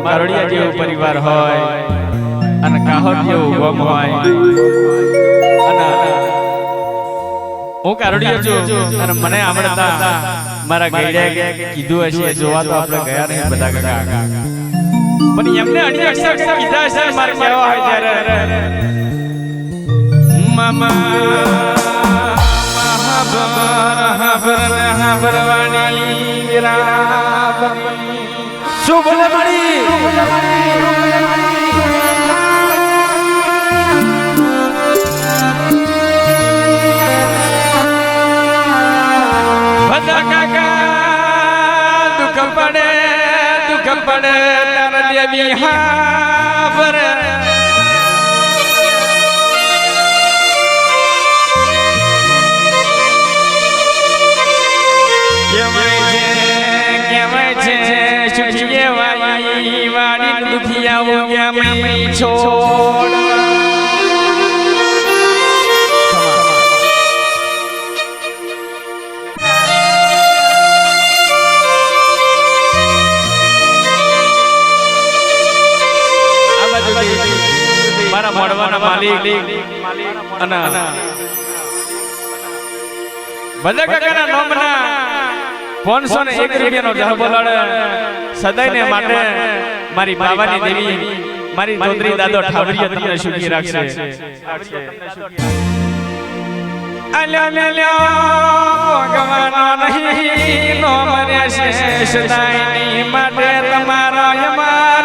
મારું કારોડિયા જેવો પરિવાર હોય અને કાહોર જેવું ગમ હોય અને હું કારોડિયો છું અને મને આવડતા મારા ગઈડે કીધું હશે જોવા તો આપણે ગયા નહીં બધા કાકા પણ એમને અડી અક્ષર કીધા હશે મારે કહેવા હોય ત્યારે મામા શું બોલે બધા કાકા દુઃખ પડે દુઃખ પડે તારા દેવી હા વાઈ વાડી દુખિયાઓ કેમ છોડ. મારા મળવાના માલિક અને બધા કાકાના નામના પાંચસો ને એક રૂપિયાનો જહ બોલાડે સદાયને માટે મારી બાવાની દેવી મારી ચૌધરી દાદો ઠાવરિયા તમને સુખી રાખશે. અલ્યા અલ્યા ભગવાન નહીં નો મરે છે સદાયની માટે તમારો અમાર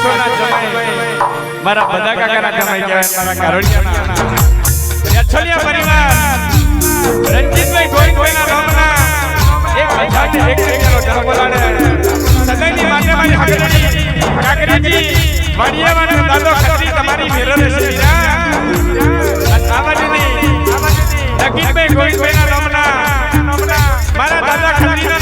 જમાઈ મારા બધા કાકાના જમાઈ કહેવાય મારા કારોડિયાના યછલિયા પરિવાર. રંજીતભાઈ કોઈ કોઈના નામના એક ને એક જગ્યાનો જન્મ બોલાડે સદાયની માટે મારી હગરી કાકરીજી વાડિયાવાનો દાદો ખત્રી તમારી મેરો રહેશે આ બાજુની લકીરભાઈ કોઈ કોઈના નામના મારા દાદા ખત્રીના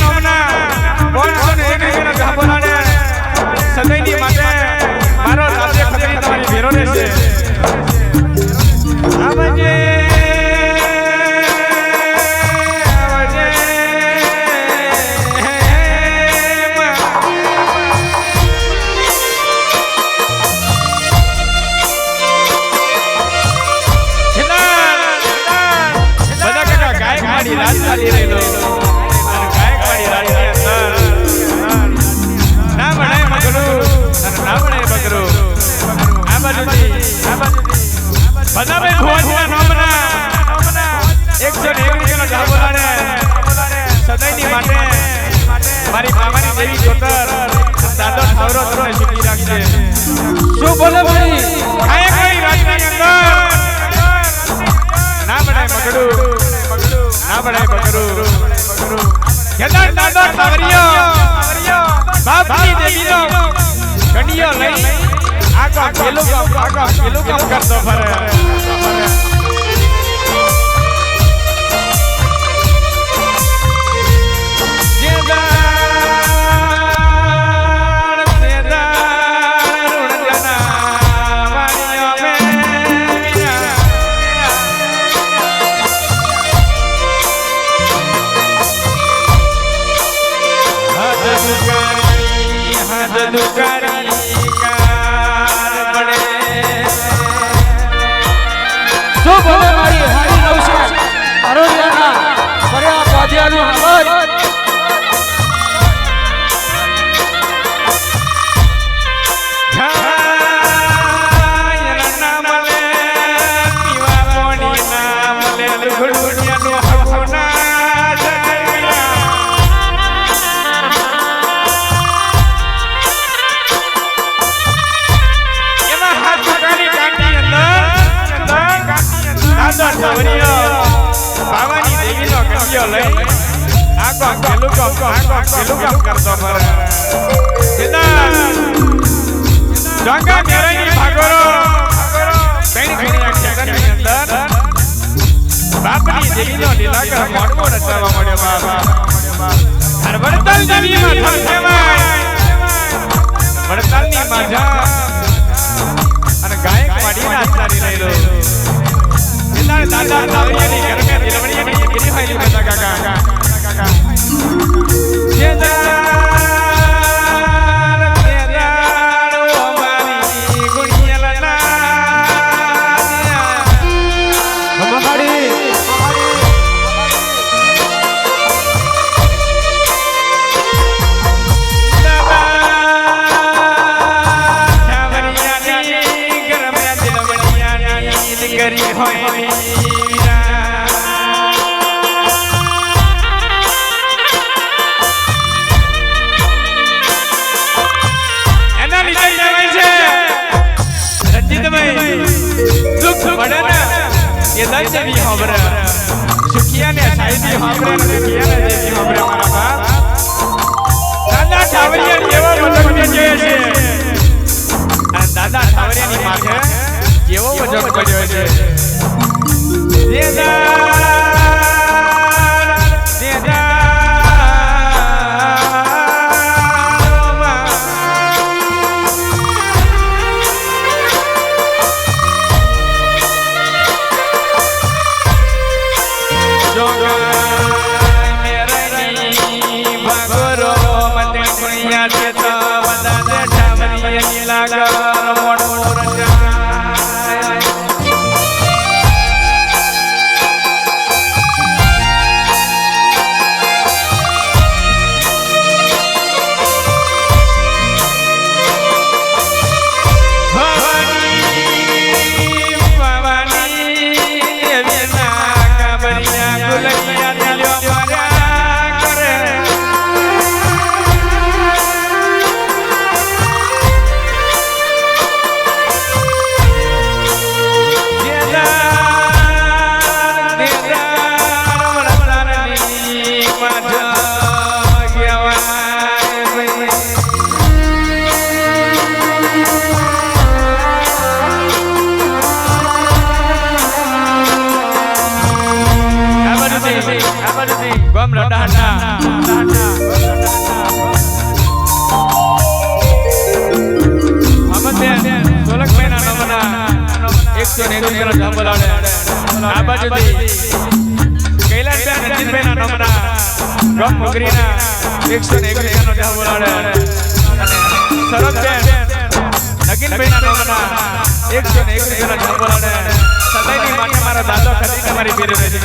બોલે ભાઈ કાયા કઈ રાજની અંદર ના બડાય પકડું. ના બડાય પકડું. કેદાર દાદો ઠાવરિયો બાપની દેવીનો કડિયો લઈ આગો પેલું કામ, આગો પેલું કામ કરતો ફરે. પેલું કામ કરતો ફરે સિદ્ધાર્થ ડોંગા મેરાની ભાગોરો કઈ કઈ આ ખેતરની અંદર. બાપની દેવીનો લીલાકર મોડવો રચાવા મળ્યો બાબા હરવડતલ દેવીમાં થમ કહેવાય વડતાલની માજા અને ગાયક વાડીના આચારી રહેલો દાદા દાદા દાદા તાવરિયાની ઘરમે દિલવણીયાની દીકરી હોયની બધા કાકા જેદાર પડ્યો છે. બાજુથી. કૈલાસબેન રંજીતભાઈના નામના. ગમ મોગરીના એકસો ને એક નો જામ બોલાવડે. અને સરોજબેન નગીનભાઈના નમના. એકસો ને એક નો જામ બોલાવડે. સદાયની માટે મારા દાદો ખરી તમારી પીરે બેસી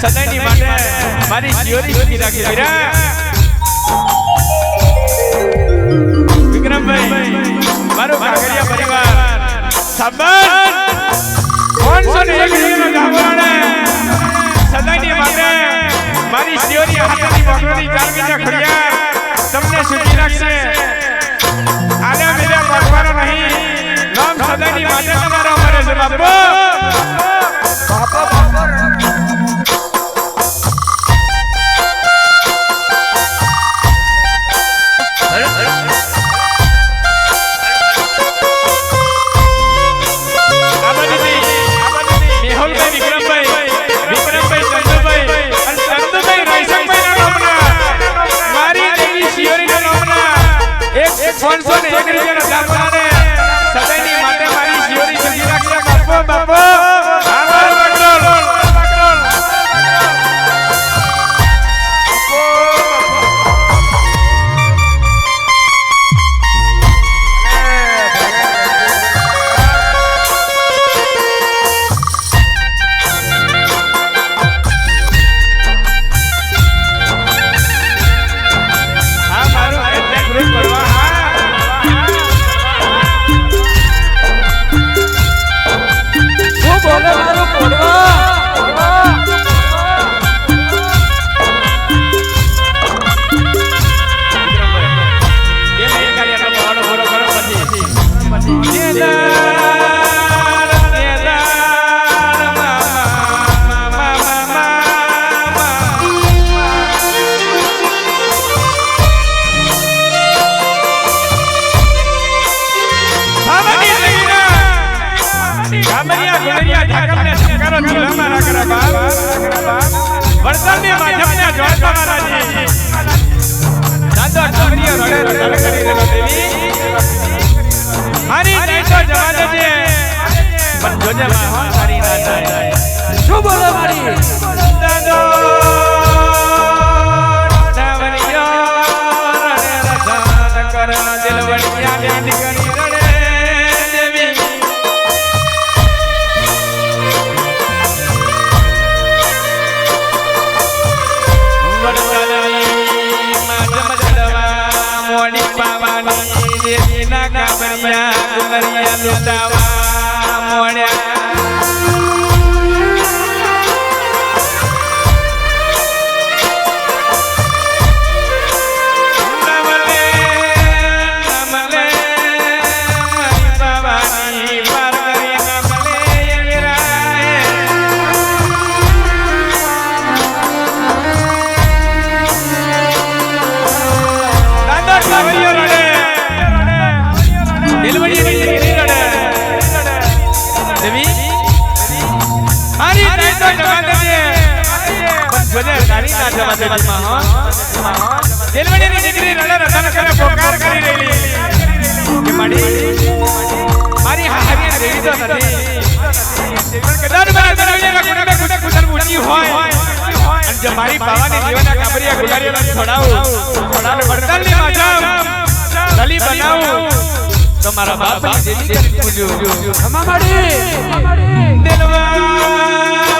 સદાયની માટે મારી જ્યોરી સુખી રાખી વીરા વિક્રમભાઈ, મારો કાગળિયા પરિવાર. સાબન પાંચસો ને એક રૂપિયાનો જામવાને સદાયની માટે મારી શિયોની હાથની બકરોની ચાલવીના ખડિયા તમને સુખી રાખશે. આલ્યા મેલ્યા પાડવાનો નહીં. નામ સદાયની માટે તમારો અમારે છે બાપા પણ જોજે માં હો તારી ના થાય શું બોલે મારી દાદો ઠાવરિયો રડે રસાન કર आवड्या તારી ના જવા દેજે માં હો દિલવડીની દીકરી રડે રડન કરે પોકાર કરી રહેલી કે માડી મારી હારી દેવી તો નથી પણ કદાચ મારા દરવાજે રખડે ખુદે ખુદર ઊંચી હોય અને જો મારી પાવાની જીવનના કાબરિયા ગુલારીઓને છોડાવું છોડાવે વડતાલની માધવ દલી બનાવું તો મારા બાપની દેવી કરી પૂજ્યું ખમા મારી દિલવાળી આની દીકરી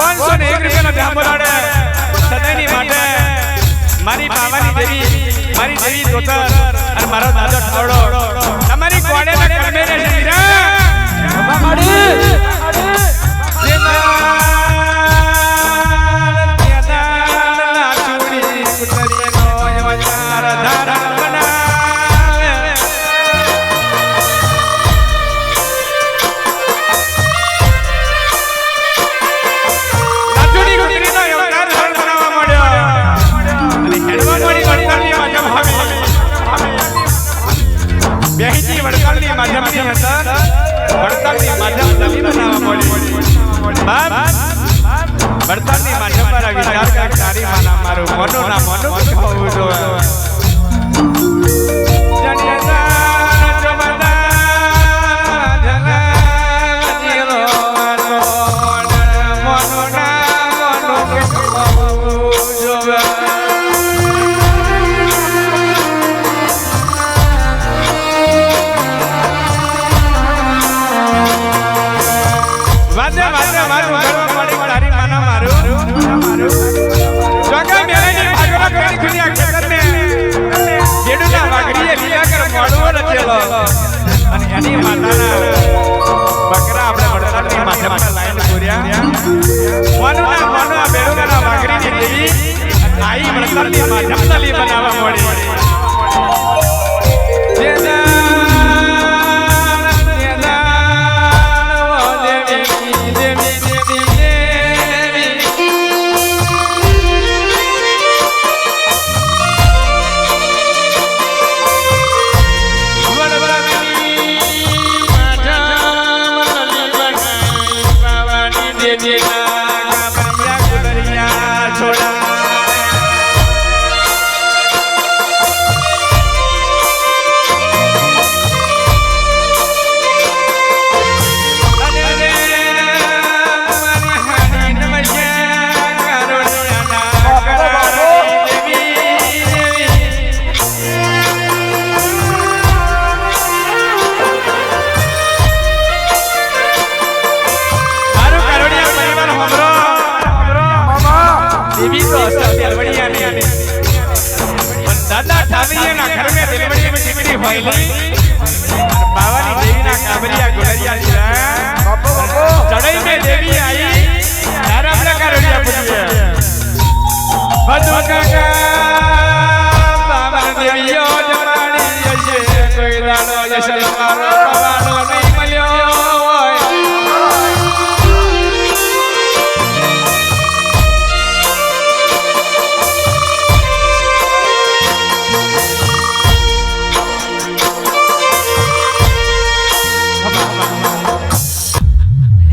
પાંચસો ને એક રૂપિયાનો જામ બોલાડે. સદાયની માટે મારી બાવાની દેવી, મારી દેવી ધોતર અને મારો દાદો ઠોડો તમારી કોડે કર્મે રહેશે ગરમીમાં જંગલી બનાવવા મળી જેને